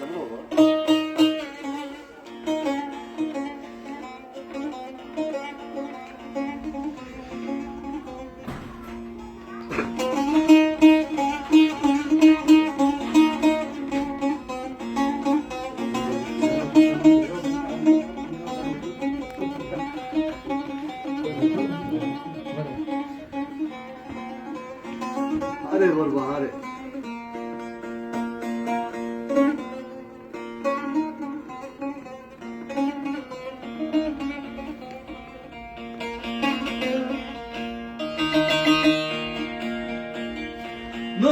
Benzeme baba. Hadi kurban hadi. Ne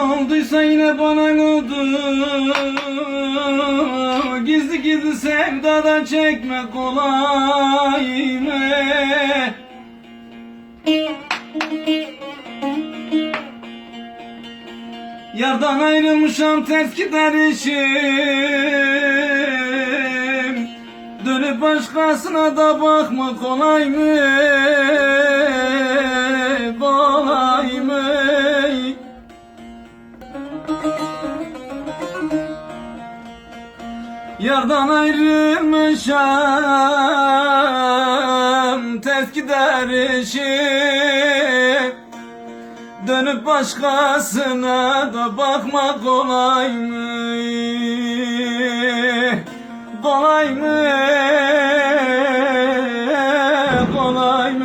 olduysa yine bana oldu Gizli gizli sevdadan çekme kolay mı? Yardan ayrılmışam ters gider işim Dönüp başkasına da bakma kolay mı? Kolay Yardan ayrılmışam Ters gider işim Dönüp başkasına da bakma kolay mı? Kolay mı? Kolay mı?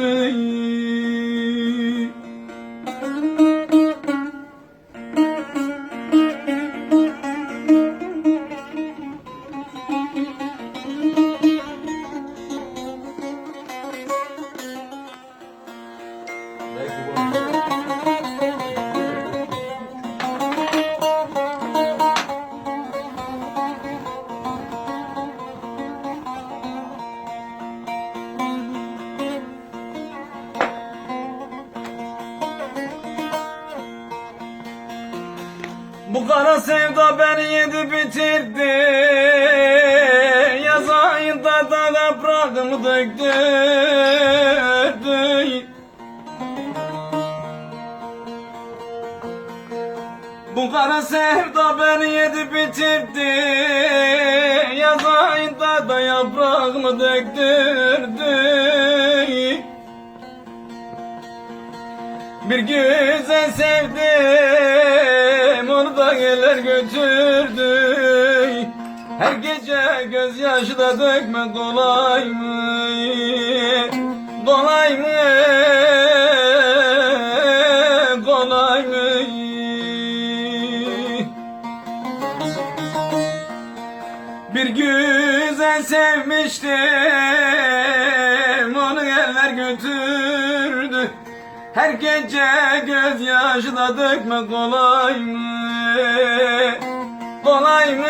Bu kara sevda beni yedi bitirdi. Yaz ayında da yaprağımı döktürdü Bu kara sevda beni yedi bitirdi Yaz ayında da yaprağımı döktürdü bir güzel sevdim onu da gelir götürdü Her gece gözyaşı da dökme kolay mı? Kolay mı? Bir güzel sevmiştim Onu eller götürdü Her gece gözyaşı da dökme kolay mı? Kolay mı?